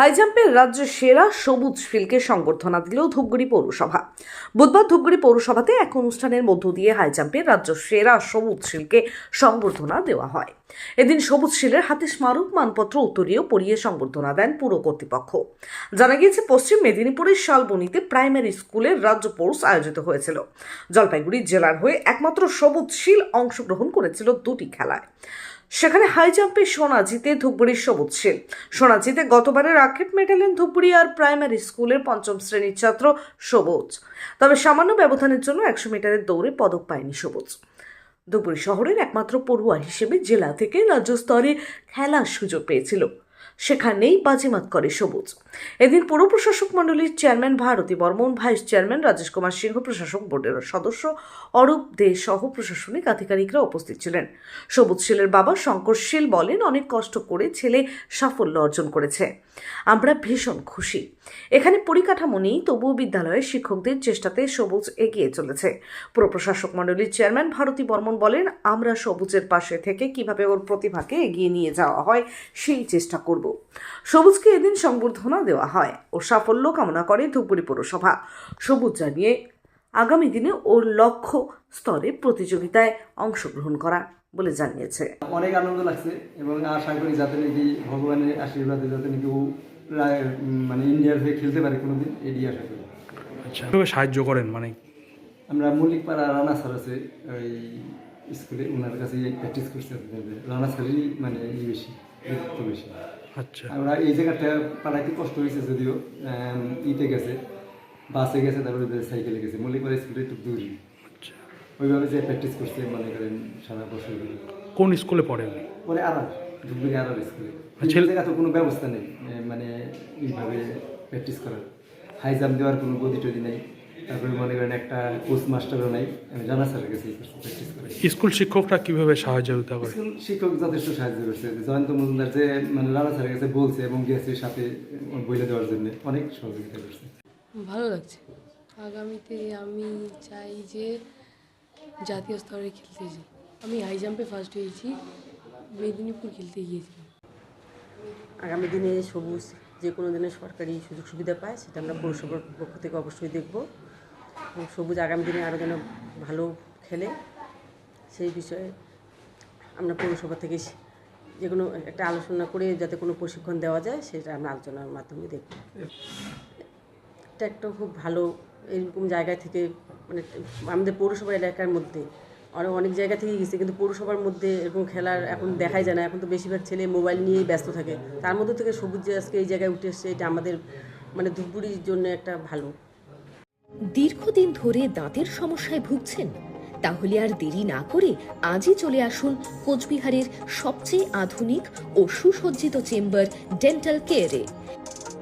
হাইজাম্পের রাজ্য সেরা সবুজ ফিল্ডকে সংবর্ধনা দিল ধূপগুড়ি পৌরসভা। বুধবার ধূপগুড়ি পৌরসভাতে এক অনুষ্ঠানের মধ্য দিয়ে হাইজাম্পের রাজ্য সেরা সবুজ শিলকে সংবর্ধনা দেওয়া হয়। এদিন সবুজ শিলের হাতে স্মারক মানপত্র উত্তরীয় পড়িয়ে সংবর্ধনা দেন পুর কর্তৃপক্ষ। জানা গিয়েছে, পশ্চিম মেদিনীপুরের শালবনীতে প্রাইমারি স্কুলের রাজ্য কোর্স আয়োজিত হয়েছিল। জলপাইগুড়ি জেলার হয়ে একমাত্র সবুজ শিল অংশগ্রহণ করেছিল দুটি খেলায়। সেখানে হাই জাম্পে সোনা জিতে ধূপগুড়ির সবুজ সেন। সোনা জিতে গতবারে রাকেট মেটালেন আর প্রাইমারি স্কুলের পঞ্চম শ্রেণির ছাত্র সবুজ। তবে সামান্য ব্যবধানের জন্য একশো মিটারের দৌড়ে পদক পায়নি সবুজ। ধূপগুড়ি শহরের একমাত্র পড়ুয়া হিসেবে জেলা থেকে রাজ্য স্তরে খেলার সুযোগ পেয়েছিল। সেখানেই বাজিমাত করে সবুজ। এদিন পৌর প্রশাসক মণ্ডলীর chairman Bharati Barman, vice chairman Rajesh Kumar Singha প্রশাসক বোর্ডের সদস্য অরূপ দে সহ প্রশাসনিক আধিকারিকরা উপস্থিত ছিলেন। সবুজ শীলের বাবা শঙ্কর শীল বলেন, অনেক কষ্ট করে ছেলে সাফল্য অর্জন করেছে। আমরা ভীষণ খুশি। এখানে পরিকাঠামো নেই, তবুও বিদ্যালয়ের শিক্ষকদের চেষ্টাতে সবুজ এগিয়ে চলেছে। পুর প্রশাসক মণ্ডলীর চেয়ারম্যান ভারতী বর্মন বলেন, আমরা সবুজের পাশে থেকে কীভাবে ওর প্রতিভাকে এগিয়ে নিয়ে যাওয়া হয়, সেই চেষ্টা করব। সবুজকে এদিন সংবর্ধনা দেওয়া হয়। ও সাফল্য কামনা করে ধূপগুড়ি পৌরসভা। সবুজ জানিয়ে, আগামী দিনে ওর লক্ষ্য স্তরে প্রতিযোগিতায় অংশগ্রহণ করা। বলে জানিয়েছে। অনেক আনন্দ লাগছে এবং আশা করি যাতে নাকি ভগবানের আশীর্বাদে যাতে নাকি ও প্রায় মানে ইন্ডিয়ার হয়ে খেলতে পারে কোনোদিন এটি আশা করি। আচ্ছা সাহায্য করেন মানে? আমরা মল্লিকপাড়া রানা স্যার আছে ওই স্কুলে ওনার কাছে প্র্যাকটিস করছি রানা স্যারেরই মানে ই বেশি নেতৃত্ব বেশি। আচ্ছা। আমরা এই জায়গাটা পাড়াইতে কষ্ট হয়েছে যদিও ইতে গেছে বাসে গেছে তারপরে সাইকেলে গেছে। মল্লিকপাড়া স্কুলে একটু আচ্ছা ওইভাবে যে প্র্যাকটিস করছে মনে করেন সারা বছর কোন স্কুলে পড়েন পরে আড়ার ধুবড়ি আড়ার স্কুলে আচ্ছা। এই জায়গা তো কোনো ব্যবস্থা নেই মানে এইভাবে প্র্যাকটিস করার। হাই জাম্প দেওয়ার কোনো গতি টদি নেই। তারপরে মনে করেন একটা কোচ মাস্টারও নাই। আমি জানা স্যারের কাছে প্র্যাকটিস করে স্কুল শিক্ষকরা কীভাবে সহযোগিতা করে স্কুল শিক্ষক যথেষ্ট সাহায্য করছে। জয়ন্ত মজুমদার যে মানে রানা স্যারের কাছে বলছে এবং গেছে সাথে বইলে দেওয়ার জন্য অনেক সহযোগিতা করছে। ভালো লাগছে। আগামীতে আমি চাই যে জাতীয় স্তরে খেলতে যাই আমি হাই জাম্পে ফার্স্ট হয়েছি, মেদিনীপুর খেলতে গিয়েছিলাম। আগামী দিনে সবুজ যে কোনো দিনে সরকারি সুযোগ সুবিধা পায়, সেটা আমরা পৌরসভার পক্ষ থেকে অবশ্যই দেখব। সবুজ আগামী দিনে আরও যেন ভালো খেলে, সেই বিষয়ে আমরা পৌরসভা থেকে যে কোনো একটা আলোচনা করে যাতে কোনো প্রশিক্ষণ দেওয়া যায়, সেটা আমরা আলোচনার মাধ্যমে দেখব। এটা একটা খুব ভালো এরকম জায়গা থেকে মানে আমাদের পৌরসভা এলাকার মধ্যে আরও অনেক জায়গা থেকে গেছে, কিন্তু পৌরসভার মধ্যে এরকম খেলার এখন দেখাই যায় না। এখন তো বেশিরভাগ ছেলে মোবাইল নিয়েই ব্যস্ত থাকে। তার মধ্যে থেকে সবুজ যে আজকে এই জায়গায় উঠে এসছে, এটা আমাদের মানে ধূপগুড়ির জন্য একটা ভালো। দীর্ঘদিন ধরে দাঁতের সমস্যায় ভুগছেন, তাহলে আর দেরি না করে আজই চলে আসুন কোচবিহারের সবচেয়ে আধুনিক ও সুসজ্জিত চেম্বার ডেন্টাল কেয়ারে।